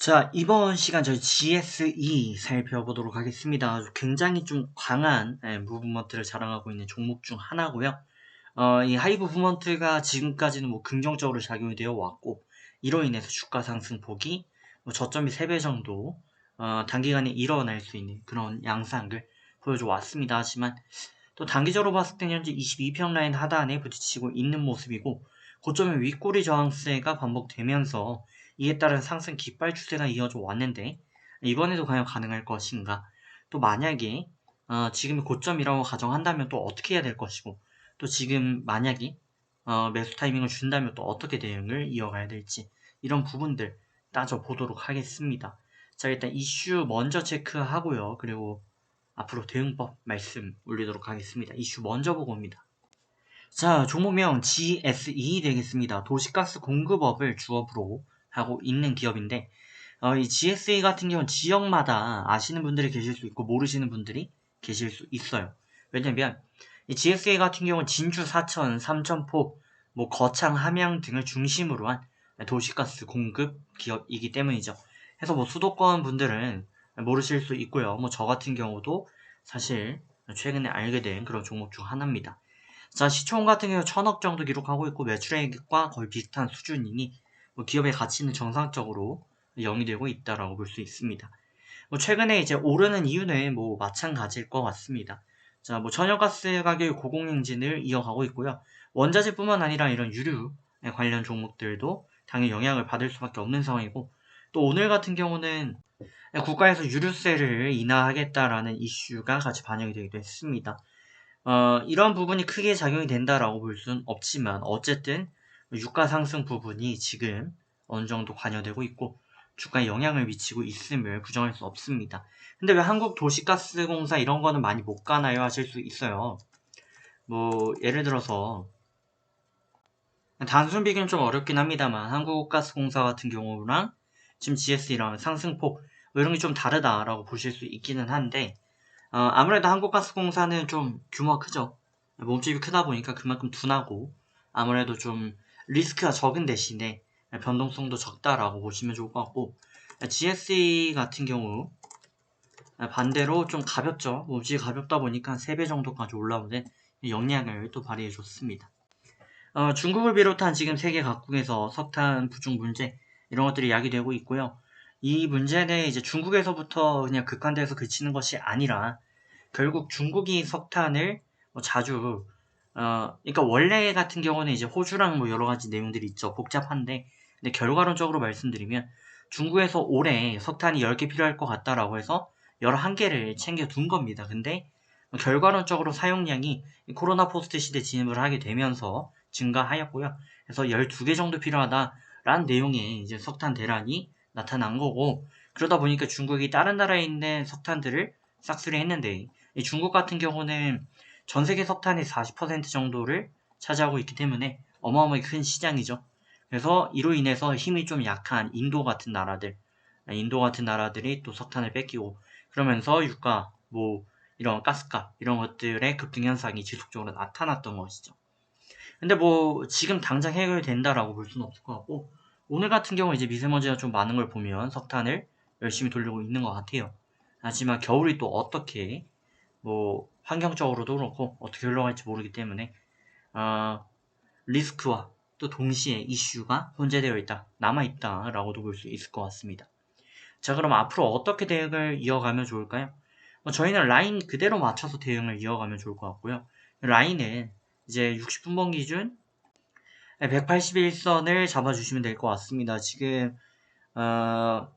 자, 이번 시간 저희 GSE 살펴보도록 하겠습니다. 굉장히 좀 강한 예, 무브먼트를 자랑하고 있는 종목 중 하나고요. 어, 이 하이브 무브먼트가 지금까지는 뭐 긍정적으로 작용이 되어 왔고 이로 인해서 주가 상승폭이 뭐 저점이 3배 정도 어, 단기간에 일어날 수 있는 그런 양상을 보여줘 왔습니다. 하지만 또 단기적으로 봤을 때는 현재 22평 라인 하단에 부딪히고 있는 모습이고 고점의 윗꼬리 저항세가 반복되면서 이에 따른 상승 깃발 추세가 이어져 왔는데 이번에도 과연 가능할 것인가? 또 만약에 어, 지금이 고점이라고 가정한다면 또 어떻게 해야 될 것이고 또 지금 만약에 어, 매수 타이밍을 준다면 또 어떻게 대응을 이어가야 될지 이런 부분들 따져보도록 하겠습니다. 자 일단 이슈 먼저 체크하고요. 그리고 앞으로 대응법 말씀 올리도록 하겠습니다. 이슈 먼저 보고 옵니다. 자 종목명 GSE 되겠습니다. 도시가스 공급업을 주업으로 하고 있는 기업인데 어, 이 GSA 같은 경우는 지역마다 아시는 분들이 계실 수 있고 모르시는 분들이 계실 수 있어요. 왜냐면 이 GSA 같은 경우는 진주, 사천, 삼천포, 뭐 거창, 함양 등을 중심으로 한 도시가스 공급 기업이기 때문이죠. 그래서 뭐 수도권 분들은 모르실 수 있고요. 뭐 저 같은 경우도 사실 최근에 알게 된 그런 종목 중 하나입니다. 자, 시총 같은 경우 천억 정도 기록하고 있고 매출액과 거의 비슷한 수준이니 뭐 기업의 가치는 정상적으로 영위되고 있다라고 볼 수 있습니다. 뭐 최근에 이제 오르는 이유는 뭐 마찬가지일 것 같습니다. 자, 뭐 전력가스 가격이 고공행진을 이어가고 있고요. 원자재뿐만 아니라 이런 유류 관련 종목들도 당연히 영향을 받을 수밖에 없는 상황이고 또 오늘 같은 경우는 국가에서 유류세를 인하하겠다라는 이슈가 같이 반영이 되기도 했습니다. 어, 이런 부분이 크게 작용이 된다라고 볼 수는 없지만 어쨌든 유가 상승 부분이 지금 어느 정도 관여되고 있고 주가에 영향을 미치고 있음을 부정할 수 없습니다. 근데 왜 한국 도시가스공사 이런 거는 많이 못 가나요? 하실 수 있어요. 뭐 예를 들어서 단순 비교는 좀 어렵긴 합니다만 한국가스공사 같은 경우랑 지금 GS이랑 상승폭 뭐 이런 게 좀 다르다라고 보실 수 있기는 한데 어, 아무래도 한국가스공사는 좀 규모가 크죠. 몸집이 크다 보니까 그만큼 둔하고 아무래도 좀 리스크가 적은 대신에 변동성도 적다라고 보시면 좋을 것 같고 GSE 같은 경우 반대로 좀 가볍죠. 몸집이 가볍다 보니까 3배 정도까지 올라오는 영향을 또 발휘해 줬습니다. 어, 중국을 비롯한 지금 세계 각국에서 석탄 부중 문제 이런 것들이 야기되고 있고요. 이 문제는 이제 중국에서부터 그냥 극한돼서 그치는 것이 아니라 결국 중국이 석탄을 뭐 자주 어, 그러니까 원래 같은 경우는 이제 호주랑 뭐 여러 가지 내용들이 있죠. 복잡한데, 근데 결과론적으로 말씀드리면 중국에서 올해 석탄이 10개 필요할 것 같다라고 해서 11개를 챙겨둔 겁니다. 근데 결과론적으로 사용량이 코로나 포스트 시대 진입을 하게 되면서 증가하였고요. 그래서 12개 정도 필요하다라는 내용의 이제 석탄 대란이 나타난 거고, 그러다 보니까 중국이 다른 나라에 있는 석탄들을 싹쓸이 했는데, 중국 같은 경우는 전 세계 석탄의 40% 정도를 차지하고 있기 때문에 어마어마하게 큰 시장이죠. 그래서 이로 인해서 힘이 좀 약한 인도 같은 나라들, 인도 같은 나라들이 또 석탄을 뺏기고 그러면서 유가, 뭐 이런 가스값 이런 것들의 급등 현상이 지속적으로 나타났던 것이죠. 근데 뭐 지금 당장 해결된다라고 볼 수는 없을 것 같고 오늘 같은 경우 이제 미세먼지가 좀 많은 걸 보면 석탄을 열심히 돌리고 있는 것 같아요. 하지만 겨울이 또 어떻게 뭐 환경적으로도 그렇고 어떻게 흘러갈지 모르기 때문에 어, 리스크와 또 동시에 이슈가 혼재되어 있다, 남아 있다 라고도 볼 수 있을 것 같습니다. 자, 그럼 앞으로 어떻게 대응을 이어가면 좋을까요? 뭐 저희는 라인 그대로 맞춰서 대응을 이어가면 좋을 것 같고요. 라인은 이제 60분번 기준 181선을 잡아주시면 될 것 같습니다. 지금 어,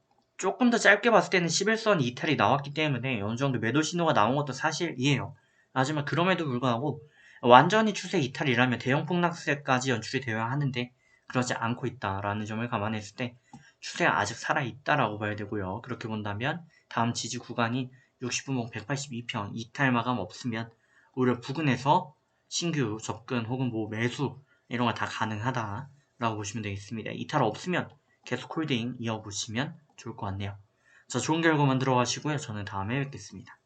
조금 더 짧게 봤을 때는 11선 이탈이 나왔기 때문에 어느 정도 매도 신호가 나온 것도 사실이에요. 하지만 그럼에도 불구하고 완전히 추세 이탈이라면 대형 폭락세까지 연출이 되어야 하는데 그러지 않고 있다라는 점을 감안했을 때 추세가 아직 살아있다라고 봐야 되고요. 그렇게 본다면 다음 지지 구간이 60분봉 182평 이탈 마감 없으면 오히려 부근에서 신규 접근 혹은 뭐 매수 이런 거 다 가능하다라고 보시면 되겠습니다. 이탈 없으면 계속 홀딩 이어보시면 좋을 것 같네요. 자, 좋은 결과 만들어 가시고요. 저는 다음에 뵙겠습니다.